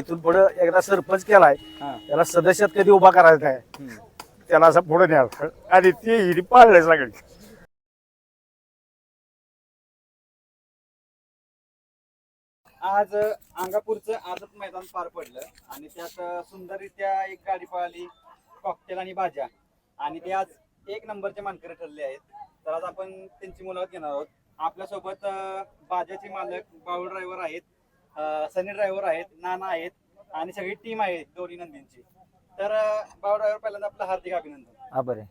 इथून पुढे एकदा सरपंच केलाय हा. त्याला सदस्यात कधी उभा करायचा आहे. त्याला असं पुढे न्यायला आणि ते हिरी पाळलंय सगळं आज अ, अंगापूरचं आदत मैदान पार पडलं आणि त्यात अ, सुंदररित्या एक गाडी पळाली कॉकटेल आणि भाज्या. आणि ते आज एक नंबरचे मानकरी ठरले आहेत. तर आज आपण त्यांची मुलाखत घेणार आहोत. आपल्यासोबत अ, भाज्याचे मालक बाऊल ड्रायव्हर आहेत. सनी ड्रायव्हर आहेत नाना आहेत आणि सगळी टीम आहे दोन्ही नंदींची. तर बाऊल ड्रायव्हर पहिल्यांदा आपलं हार्दिक अभिनंदन. हा बरे.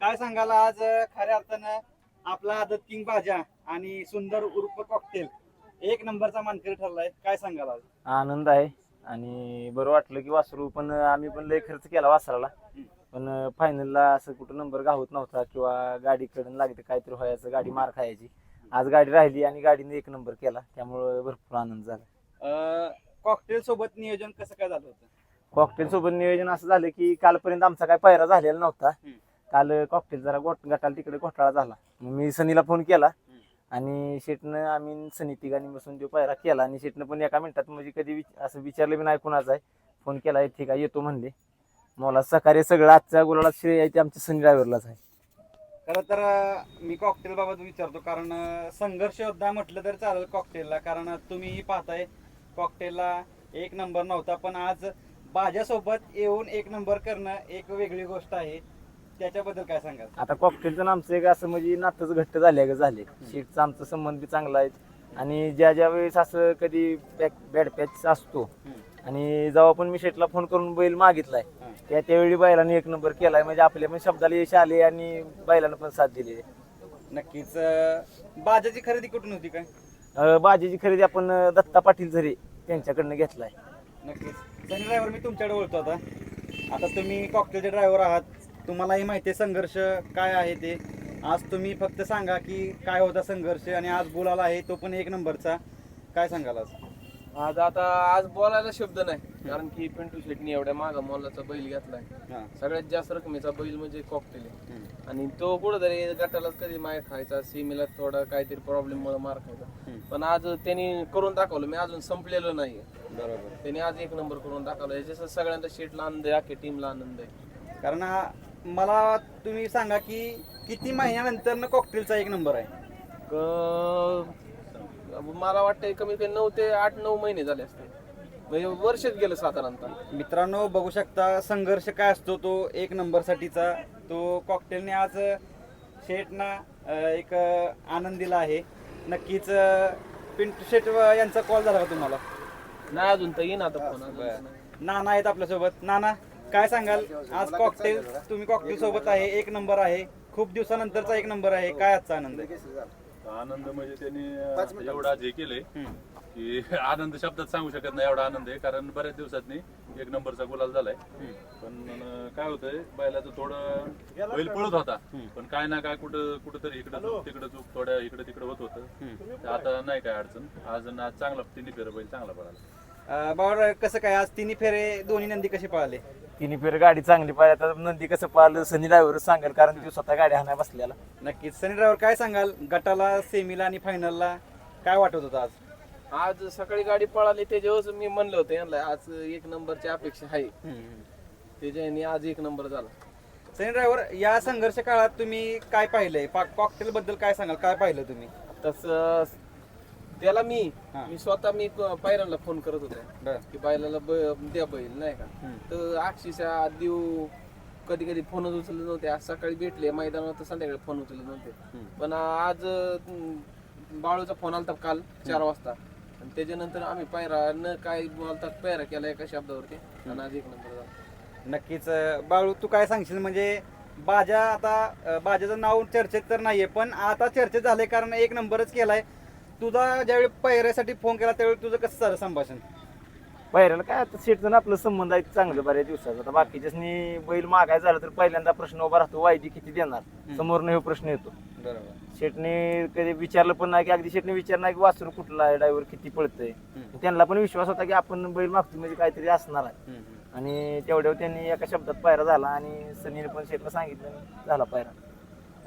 काय सांगाल आज खऱ्या अर्थानं आपला आदत किंग भाज्या आणि सुंदर उर्फ कॉकटेल एक नंबरचा मानकरी ठरलाय. काय सांगाल आज? आनंद आहे आणि बरं वाटलं की वासरू पण आम्ही पण लय खर्च केला वासराला. पण फायनलला असं कुठं नंबर गावत नव्हता किंवा गाडीकडून लागते काहीतरी व्हायचं गाडी मार खायची. आज गाडी राहिली आणि गाडीने एक नंबर केला त्यामुळं भरपूर आनंद झाला. कॉकटेल सोबत नियोजन कसं काय झालं होतं? कॉकटेल सोबत नियोजन असं झालं की कालपर्यंत आमचा काय पायरा झालेला नव्हता. हम्म. काल कॉकटेल जरा गोट गटाला तिकडे घोटाळा झाला. मग मी सनीला फोन केला आणि शेटनं आम्ही सनी तिघांनी बसून तो पायरा केला आणि शेटनं पण एका मिनिटात म्हणजे कधी विच- असं विचारलं बी नाही कुणाचा आहे. फोन केला ठीक आहे येतो म्हणले? मला सकाळी सगळं आजच्या गुलाला श्रेय आहे ते आमच्या सनी ड्रायव्हरलाच आहे. खरं तर मी कॉकटेल बाबत विचारतो कारण संघर्ष योद्धा म्हटलं तर चालेल कॉकटेलला कारण तुम्हीही पाहताय कॉकटेलला एक नंबर नव्हता पण आज भाज्यासोबत येऊन एक नंबर करणं एक वेगळी गोष्ट आहे. त्याच्याबद्दल काय सांगाल? आता कॉकटेलचं आमचं एक असं म्हणजे नातंच घट्ट झाले का झाले शेटचा आमचा संबंध बी चांगला आहे. आणि ज्या ज्या वेळेस असं कधी बॅड पॅच असतो आणि जेव्हा पण मी शेटला फोन करून बैल मागितलाय हा. त्या त्यावेळी बैलाने एक नंबर केलाय. म्हणजे आपल्या पण शब्दाला यश आले आणि बैलानं पण साथ दिली नक्कीच बाजाची खरेदी कुठून होती काय? बाजीची खरेदी आपण दत्ता पाटील झरे त्यांच्याकडनं घेतलाय. नक्कीच. सनी ड्रायव्हर मी तुमच्याकडे बोलतो आता आता तुम्ही कॉकटेलचे ड्रायव्हर आहात. तुम्हालाही माहिती आहे संघर्ष काय आहे ते. आज तुम्ही फक्त सांगा की काय होता संघर्ष आणि आज बोलायला आहे तो पण एक नंबरचा काय सांगाल आज? आज आता आज बोलायला शब्द नाही. कारण की पिंटू शेटनी एवढ्या मागा मोलाचा बैल घेतलाय. हां. सगळ्यात जास्त रकमेचा बैल म्हणजे कॉकटेल आहे. आणि तो कुठंतरी गटाला कधी मार खायचा सीमेला थोडा काहीतरी प्रॉब्लेम मुळे मार खायचा. पण आज त्यांनी करून दाखवलं. मी अजून संपलेलो नाही बरोबर. त्यांनी आज एक नंबर करून दाखवला. याच्या सगळ्यांना शेटला आनंद आहे अख्ख्या टीमला आनंद आहे. कारण हा- मला तुम्ही सांगा की किती महिन्यानंतर कॉकटेलचा एक नंबर आहे? क- मला वाटतंय कमीत कमी नऊ ते आठ नऊ महिने झाले असते म्हणजे वर्षच गेलं साधारणतः मित्रांनो बघू शकता संघर्ष काय असतो तो एक नंबरसाठीचा. तो कॉकटेलने आज शेटना एक आनंद दिला आहे. नक्कीच पिंटू शेट यांचा कॉल झाला का तुम्हाला? नाही अजून तर येईन आता फोन अजून नाही. नाना आहेत आपल्यासोबत. नाना काय सांगाल? आज कॉकटेल तुम्ही कॉकटेल सोबत आहे एक नंबर आहे. खूप दिवसानंतरचा एक नंबर आहे. काय आजचा आनंद आहे? आनंद म्हणजे त्यांनी एवढा हे केलंय. की आनंद शब्दात सांगू शकत नाही एवढा आनंद आहे कारण बऱ्याच दिवसातनी एक नंबरचा गुलाल झालाय. पण काय होतंय बैलाचं थोडं बैल पळत होता पण काय ना काय कुठं कुठंतरी इकडं चूक तिकडं चूक थोड्या इकडं तिकडं होत होतं. आता नाही काय अडचण. आज आज चांगला तिन्ही फेर बैल चांगला पळाला. बाबा कसं काय? आज तिन्ही फेरे दोन्ही नंदी कसे पळाले? तिन्ही फेर गाडी चांगली पाहिजे आता नंदी कसं पाहिलं सनी ड्रायव्हर सांगेल कारण ती स्वतः गाडी हाणाय बसलेला. नक्कीच. सनी ड्रायव्हर काय सांगाल? गटाला सेमीला आणि फायनलला काय वाटत होतं आज? आज सकाळी गाडी पळाली त्याच्यावर मी म्हणलं होतं यांना आज एक नंबरची अपेक्षा आहे. त्याच्याने आज एक नंबर झाला. सनी ड्रायव्हर या संघर्ष काळात तुम्ही काय पाहिलंय? कॉकटेल बद्दल काय सांगाल? काय पाहिलं तुम्ही? तस त्याला मी हा. मी स्वतः मी पायऱ्यांना फोन करत होतो. बर. की बैलाला ब- द्या बैल नाही का? हम्म. तर अक्षरशः देव कधी कधी फोन उचलले नव्हते. आज सकाळी भेटले मैदानावर तर संध्याकाळी फोन उचलले नव्हते. हम्म. पण आज अं, बाळूचा फोन आलता काल चार वाजता. आणि त्याच्यानंतर आम्ही पायरा न काय बोलतात पायरा केला एका शब्दावरती. आणि आज एक नंबर झाला. नक्कीच अं, बाळू तू काय सांगशील? म्हणजे बाजा आता अं, बाजाचं नाव चर्चेत तर नाहीये पण आता चर्चेत झालंय कारण एक नंबरच केलाय. तुझा ज्यावेळी पैऱ्यासाठी फोन केला त्यावेळी तुझं कसं झालं संभाषण? पायऱ्याला काय आता शेटचं आपलं संबंध आहे चांगलं बऱ्याच दिवसाचा. आता बाकीच्यासनी बैल मागाय झालं तर पहिल्यांदा प्रश्न उभा राहतो वायदी किती देणार? समोरनं हे प्रश्न येतो. बरोबर. शेटने कधी विचारलं पण नाही की अगदी शेटने विचार नाही की वासरू कुठला आहे ड्रायव्हर किती पळतंय? त्यांना पण विश्वास होता की आपण बैल मागतो म्हणजे काहीतरी असणार आहे. आणि तेवढ्यावर त्यांनी एका शब्दात पायरा झाला आणि सनीने पण शेटला सांगितलं आणि झाला पायरा.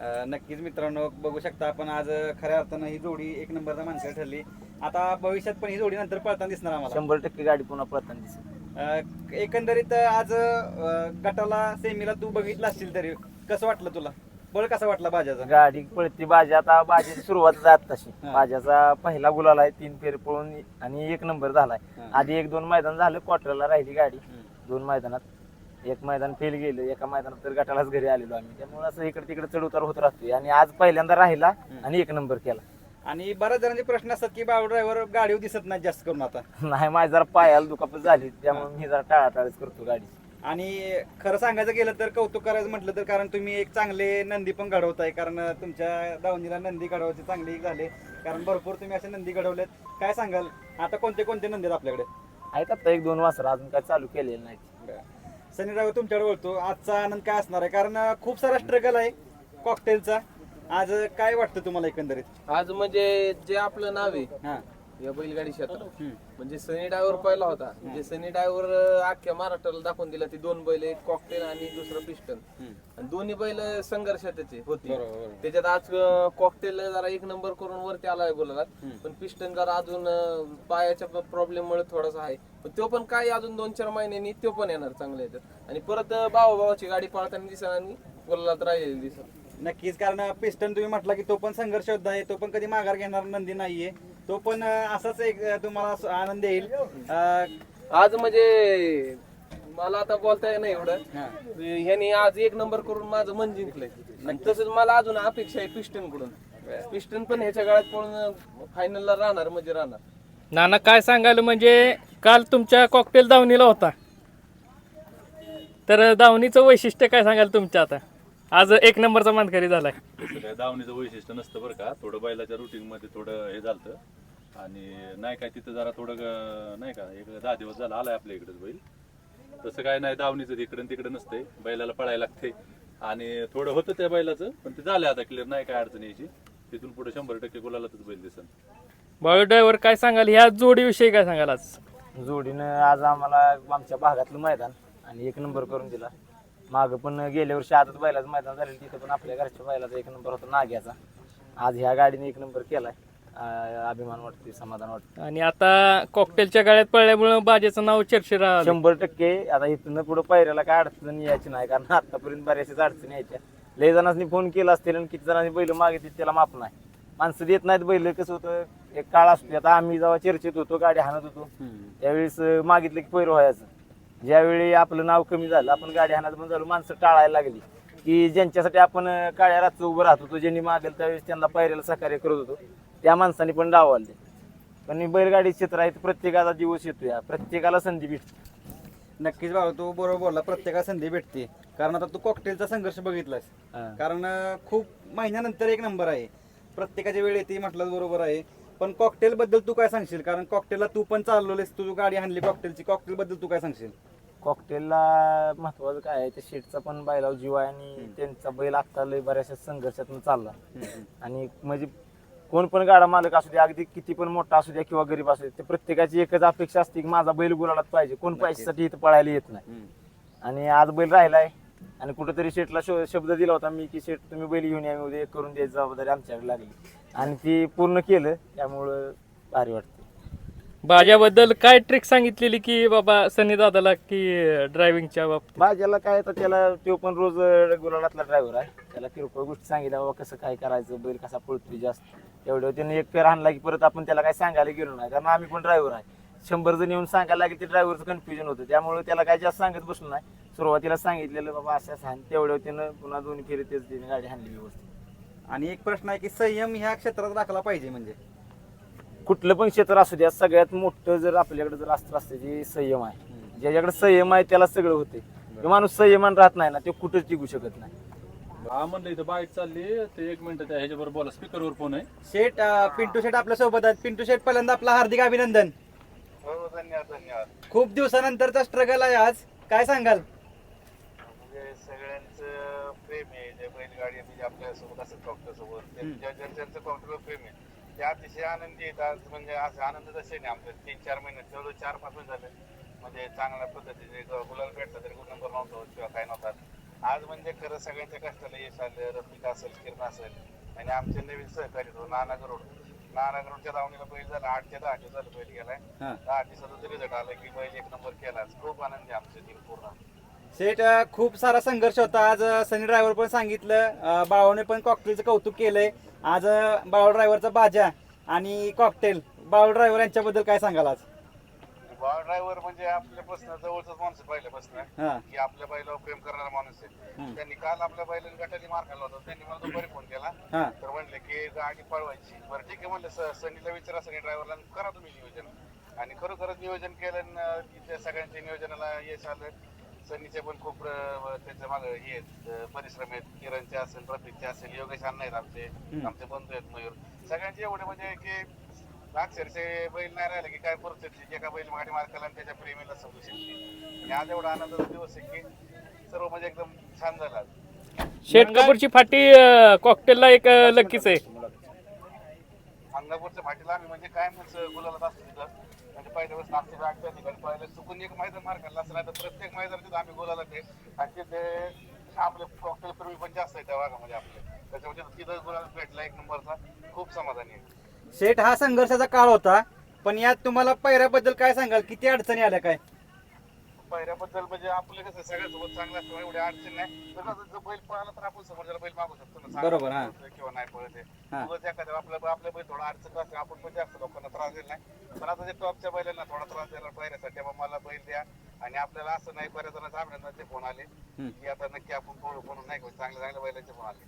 नक्कीच मित्रांनो बघू शकता आपण आज खऱ्या अर्थानं ही जोडी एक नंबरचा माणसं ठरली. आता भविष्यात पण ही जोडी नंतर पळताना दिसणार आम्हाला. शंभर टक्के गाडी पुन्हा पळताना दिसेल. अं, एकंदरीत आज अं, गटाला सेमीला तू बघितलं असशील तरी कसं वाटलं तुला? बळ कसा वाटला बाजाचा? गाडी पळती बाजी आता बाजीची सुरुवात जात तशी. हा. बाजाचा पहिला गुलाल आहे तीन फेर पळून आणि एक नंबर झालाय. हा. आधी एक दोन मैदान झालं क्वार्टरला राहिली गाडी. हम्म. दोन मैदानात एक मैदान फेल गेलं एका मैदानात तर गटालाच घरी आलेलो आम्ही. त्यामुळे असं इकडे तिकडे चढ उतार होत राहतोय. आणि आज पहिल्यांदा राहिला आणि एक नंबर केला. आणि बऱ्याच जणांचे प्रश्न असतात की बाबू ड्रायव्हर गाडीवर दिसत नाही जास्त करून आता. नाही माझी जरा पायाला दुखापत झाली त्यामुळे मी जरा टाळाटाळीच करतो गाडी. आणि खरं सांगायचं गेलं तर कौतुक करायचं म्हटलं तर कारण तुम्ही एक चांगले नंदी पण घडवताय कारण तुमच्या दावणीला नंदी घडवायचे चांगले झाले. कारण भरपूर तुम्ही असे नंदी घडवलेत. काय सांगाल? आता कोणते कोणते नंदी आहेत आपल्याकडे? आहेत आता एक दोन वासर अजून काय चालू केलेलं नाही सनी ड्रायव्हर तुमच्याकडे बोलतो. आजचा आनंद काय असणार आहे? कारण खूप सारा स्ट्रगल आहे कॉकटेलचा आज काय वाटतं तुम्हाला एकंदरीत? आज म्हणजे जे आपलं नाव आहे हा. या बैलगाडी क्षेत्रात. म्हणजे सनी डायव्हर पहिला होता. म्हणजे सनी डायव्हर अख्ख्या महाराष्ट्राला दाखवून दिला ती दोन बैल एक कॉकटेल आणि दुसरं पिस्टन. आणि दोन्ही बैल संघर्षाचे होती. त्याच्यात आज कॉकटेल जरा एक नंबर करून वरती आलाय बोलायला पण पिस्टन जरा अजून पायाच्या प्रॉब्लेम मुळे थोडासा आहे. पण तो पण काय अजून दोन चार महिन्यांनी तो पण येणार चांगल्या याच्यात आणि परत भावा भावाची गाडी पळताना दिसणार आणि बोलायला राहिलेली दिसत. नक्कीच कारण पिस्टन तुम्ही म्हटला की तो पण संघर्ष योद्धा आहे तो पण कधी माघार घेणार नंदी नाहीये. तो पण असाच एक तुम्हाला असं आनंद येईल. आज म्हणजे मला आता बोलता नाही एवढं. ह्यानी आज एक नंबर करून माझं मन जिंकलंय. आणि तसंच मला अजून अपेक्षा आहे पिस्टनकडून पिस्टन पण ह्याच्या गाळ्यात पळून फायनलला राहणार म्हणजे राहणार. नाना काय सांगाल म्हणजे काल तुमच्या कॉकटेल दावणीला होता. तर दावणीचं वैशिष्ट्य काय सांगाल तुमच्या आता? आज एक नंबरचा मानकरी झालाय. दावणीचं वैशिष्ट्य नसतं बरं का. थोडं बैलाच्या रुटीन मध्ये थोडं हे झालं आणि नाही काय तिथं जरा थोडं ग- नाही का एक दहा दिवस झाला आलाय आपल्या इकडेच बैल. तसं काय नाही दावणीचं इकडं तिकडे नसतंय बैलाला पळायला लागते आणि थोडं होतं त्या बैलाचं पण ते झालं आता क्लिअर नाही काय अडचण यायची. तिथून पुढे शंभर टक्के गुलालातच बैल दिसन. बायो ड्रायव्हर काय सांगाल? ह्या जोडीविषयी काय सांगाल आज? जोडीनं आज आम्हाला आमच्या भागातलं मैदान आणि एक नंबर करून दिला. मागं पण गेल्या वर्षी आदत बैलाचं मैदान झालेलं तिथं पण आपल्या घरच्या बैलाचा एक नंबर होता नाग्याचा. आज ह्या गाडीने एक नंबर केलाय. अं, अभिमान वाटतोय समाधान वाटतं आणि आता कॉकटेलच्या गाड्यात पडल्यामुळे बाजेचं नाव चर्चेत राहिलं शंभर टक्के. आता इथून पुढे पायऱ्याला काय अडचण यायची नाही कारण आतापर्यंत बऱ्याचशाच अडचणी यायच्या. लय जणांनी फोन केला असतील आणि किती जणांनी बैल मागितली त्याला माप नाही. माणसं देत नाहीत बैल कसं होतं एक काळ असतो आता आम्ही जेव्हा चर्चेत होतो गाडी हाणत होतो त्यावेळेस अं, मागितलं की पैर व्हायचं. ज्यावेळी आपलं नाव कमी झालं आपण गाडी हाणत बंद झालो माणसं टाळायला लागली. की ज्यांच्यासाठी आपण अं, काळ्या रातचं उभं राहत होतो ज्यांनी मागेल त्यावेळेस त्यांना पायऱ्याला सहकार्य करत होतो. त्या माणसांनी पण डाव आले पण ही बैलगाडी क्षेत्र आहे ते प्रत्येकाचा दिवस येतो या प्रत्येकाला संधी भेटते. नक्कीच बाबा तू बरोबर बोलला. प्रत्येकाला संधी भेटते. कारण आता तू कॉकटेलचा संघर्ष बघितलास. हा. कारण अं, खूप महिन्यानंतर एक नंबर आहे. प्रत्येकाची वेळ येते म्हटलं बरोबर आहे. पण कॉकटेल बद्दल तू काय सांगशील? कारण कॉकटेलला तू पण चालवलेस तू गाडी आणली कॉकटेलची कॉकटेल बद्दल तू काय सांगशील? कॉकटेलला महत्वाचं काय आहे त्या शेटचा पण बैलाव जीव आहे आणि त्यांचा बैल आता लय बऱ्याचशा संघर्षातून चालला. आणि म्हणजे कोण पण गाडा मालक असू दे अगदी किती पण मोठा असू द्या किंवा गरीब असू दे ते प्रत्येकाची एकच अपेक्षा असते की माझा बैल गुलालात पाहिजे. कोण पैशासाठी इथं पळायला येत नाही. आणि आज बैल राहिलाय आणि कुठेतरी शेटला शो- शब्द दिला होता मी की शेट तुम्ही बैल घेऊन या उद्या करून द्यायची जबाबदारी आमच्याकडे लागली. आणि ती पूर्ण केलं त्यामुळं भारी वाटतं बाजाबद्दल काय ट्रिक सांगितलेली की बाबा सनी दादाला की ड्रायव्हिंगच्या बाबतीत? भाज्याला काय तर त्याला तो पण रोज गुलालातला ड्रायव्हर आहे. त्याला किरकोळ गोष्टी सांगितल्या बाबा कसं काय करायचं? बैल कसा पळतोय जास्त? एवढं त्याने एक पेर आणला की परत आपण त्याला काय सांगायला गेलो नाही. कारण आम्ही पण ड्रायव्हर आहे. शंभर जण येऊन सांगायला लागेल ते ड्रायव्हरचं कन्फ्युजन होतं. त्यामुळे त्याला काय जास्त सांगत बसलो नाही. सुरुवातीला सांगितलेलं बाबा असं असं. हाण तेवढं त्यानं पुन्हा दोन्ही फेरी तेच त्याने गाडी हाणली व्यवस्थित. आणि एक प्रश्न आहे की संयम ह्या क्षेत्रात राखला पाहिजे म्हणजे? कुठलं पण क्षेत्र असू द्या सगळ्यात मोठं जर आपल्याकडे जर अस्त्र असते जे संयम आहे. ज्याच्याकडे संयम आहे त्याला सगळं होते माणूस संयमान राहत नाही ना ते कुठंच टिकू शकत नाही. हा म्हणलं इथं बाईक चालली ते एक मिनिट त्या ह्याच्याबरोबर बोला. स्पीकरवर फोन आहे. शेठ अं, पिंटू शेठ आपल्यासोबत आहेत. पिंटू शेठ पहिल्यांदा आपला हार्दिक अभिनंदन. धन्यवाद धन्यवाद. खूप दिवसानंतरचा स्ट्रगल आहे आज. काय सांगाल? म्हणजे सगळ्यांचं प्रेम आहे. जे बैलगाडी म्हणजे आपल्यासोबत असं डॉक्टर सोबत ज्या ज्या- ज्यांचं प्रेम आहे ते अतिशय आनंदी आहेत. आज म्हणजे असं आनंद असे नाही आमचं. तीन चार महिने तेवढं चार पाच महिने झाले. म्हणजे चांगल्या पद्धतीने ग- गुलाल भेटला तरी गुण नंबर नव्हतो किंवा काय नव्हता. आज म्हणजे खरं सगळ्यांच्या कष्टाला यश आलं रफिक असेल किरण असेल आणि आमचे नवीन सहकारी तो नाना गरुड नारायणच्या दावणीला बैल झाला आठ ते दहा दिवस झालं बैल गेलाय. हा. दहा दिवसाचा रिझल्ट आला की बैल एक नंबर केला. खूप आनंदी आहे आमच्या टीम पूर्ण. अं, खूप सारा संघर्ष होता. आज अं, सनी ड्रायव्हर पण सांगितलं. अं, बाळवने पण कॉकटेलचं कौतुक केलंय. आज अं, बाळ ड्रायव्हरचा बाजा आणि कॉकटेल बाळ ड्रायव्हर यांच्याबद्दल काय सांगाल आज? बॉल ड्रायव्हर म्हणजे आपल्यापासून जवळचाच माणूस आहे पहिल्यापासून की आपल्या बैलावर प्रेम करणारा माणूस आहे. त्यांनी काल आपल्या बैलाने गटाने मार खाल्ला होता. त्यांनी मला दुपारी फोन केला. हा. तर म्हणले की गाडी पळवायची. बरं ठीक आहे म्हणलं स- सनीला विचारा सनी ड्रायव्हरला करा तुम्ही नियोजन. आणि खरोखरच नियोजन केलं आणि की त्या सगळ्यांच्या नियोजनाला यश आलं. सनीचे पण खूप अं, त्याच्यामागे हे आहेत, अं, परिश्रम आहेत. किरणचे असेल प्रतीकचे असेल योगेश अण्णा आहेत आमचे. आमचे बंधू आहेत मयूर. सगळ्यांचे एवढे म्हणजे की अक्षरशे बैल नाही राहिले की काय परिस्थिती एका बैल गाडी मालकाला आणि त्याच्या प्रेमीला समजू शकते आणि आज एवढा आनंदाचा दिवस आहे की सर्व म्हणजे एकदम छान झाला. शेटकापूरची फाटी कॉकटेलला एक लकीच आहे. अंगापूरच्या फाटीला आम्ही म्हणजे काय म्हणजे गुलाला असतो तिथं? म्हणजे पहिल्या वेळेस नागपूर आठ त्या ठिकाणी पहिलं चुकून एक मैदान मार खाल्ला असं नाही तर प्रत्येक मैदान तिथं आम्ही गुलाला ते आणि तिथे आपले कॉकटेल प्रेमी पण जास्त आहे त्या भागामध्ये आपले. त्याच्यामध्ये तिथं गुलाला भेटला एक नंबरचा. खूप समाधानी आहे. शेठ हा संघर्षाचा काळ होता पण यात तुम्हाला पैऱ्याबद्दल काय सांगाल? किती अडचणी आल्या काय? पहिल्याबद्दल म्हणजे आपलं कसं सगळ्यासोबत चांगलं असतं एवढी अडचण नाही. जर बैल पळाला तर आपण समोरच्याला बैल मागू शकतो ना बरोबर, हा. पळतोय किंवा नाही पळत हा. उगाच एखाद्या आपल्या आपल्या बैल थोडा अडचण असते आपण पण जास्त लोकांना त्रास देत नाही. पण आता ते टॉपच्या बैलांना थोडा त्रास देणार पहिल्यासाठी मग मला बैल द्या. आणि आपल्याला असं नाही बऱ्याच जणांचे अभिनंदनचे फोन आले की आता नक्की आपण पळू म्हणून नाही का चांगल्या चांगल्या बैलांचे फोन आले.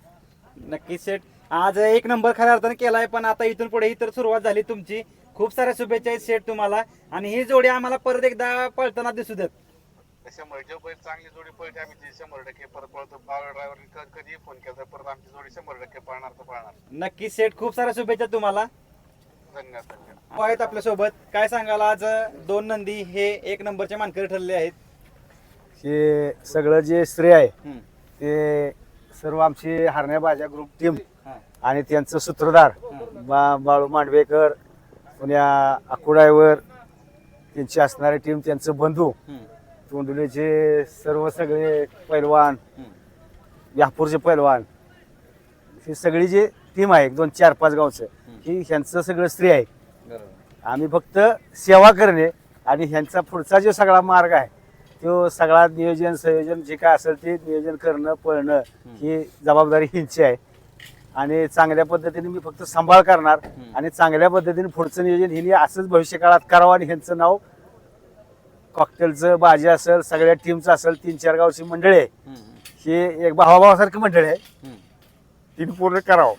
नक्कीच शेठ आज एक नंबर खऱ्या अर्थाने केलाय पण आता इथून पुढे ही तर सुरुवात झाली तुमची. खूप साऱ्या शुभेच्छा आहेत शेठ तुम्हाला. आणि ही जोडी आम्हाला परत एकदा पळताना दिसू देत. शंभर जो बैल चांगली जोडी पळते आम्ही ती शंभर टक्के परत पळतो. पॉवर ड्रायव्हर कधी फोन केला परत आमची जोडी शंभर टक्के पळणार तर पळणार. नक्कीच शेठ खूप साऱ्या शुभेच्छा तुम्हाला. धन्यवाद धन्यवाद. आहेत आपल्यासोबत. काय सांगाल आज दोन नंदी हे एक नंबरचे मानकरी ठरले आहेत. हे सगळं जे श्रेय आहे हम्म. ते सर्व आमची हरण्या बाजा ग्रुप टीम. आणि त्यांचं सूत्रधार बा बाळू मांडवेकर पुण्या अकुडायवर त्यांची असणारी टीम त्यांचं बंधू. तोंडुलीचे सर्व सगळे पैलवान. यापूरचे पैलवान ही सगळी जी टीम आहे दोन चार पाच गावचं ही ह्यांचं सगळं श्रेय आहे आम्ही फक्त सेवा करणे आणि ह्यांचा पुढचा जो सगळा मार्ग आहे तो सगळा नियोजन संयोजन जे काय असेल ते नियोजन करणं पळणं ही जबाबदारी ह्यांची आहे. आणि चांगल्या पद्धतीने मी फक्त सांभाळ करणार आणि चांगल्या पद्धतीने पुढचं नियोजन हिने असंच भविष्य काळात करावं आणि ह्यांचं नाव कॉकटेलचं बाजी असेल सगळ्या टीमचं असेल तीन चार गावची मंडळी आहे. ही एक भावाभावासारखी मंडळी आहे. तिने पूर्ण करावं.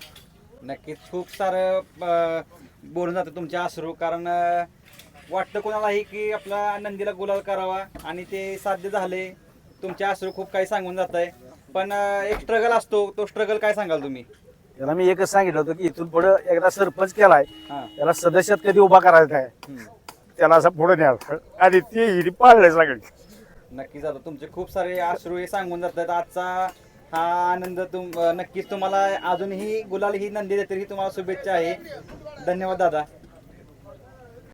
नक्कीच. खूप सारं बोलून जातं तुमचे अश्रू कारण वाटतं कोणालाही की आपला नंदीला गुलाल करावा आणि ते साध्य झाले. तुमचे अश्रू खूप काही सांगून जात आहे पण अं, एक स्ट्रगल असतो. तो स्ट्रगल काय सांगाल तुम्ही? त्याला मी एकच सांगितलं होतं की इथून पुढे एकदा सरपंच केलाय हा. त्याला सदस्यात कधी उभा करायचा आहे? त्याला असं पुढे न्यायला आणि ते हिने पाळलंय सगळं नक्कीच आता तुमचे खूप सारे अश्रू हे सांगून जातात. आजचा हा आनंद तुम नक्कीच तुम्हाला अजूनही गुलाल ही नंदी देते ही तुम्हाला शुभेच्छा आहे. धन्यवाद दादा.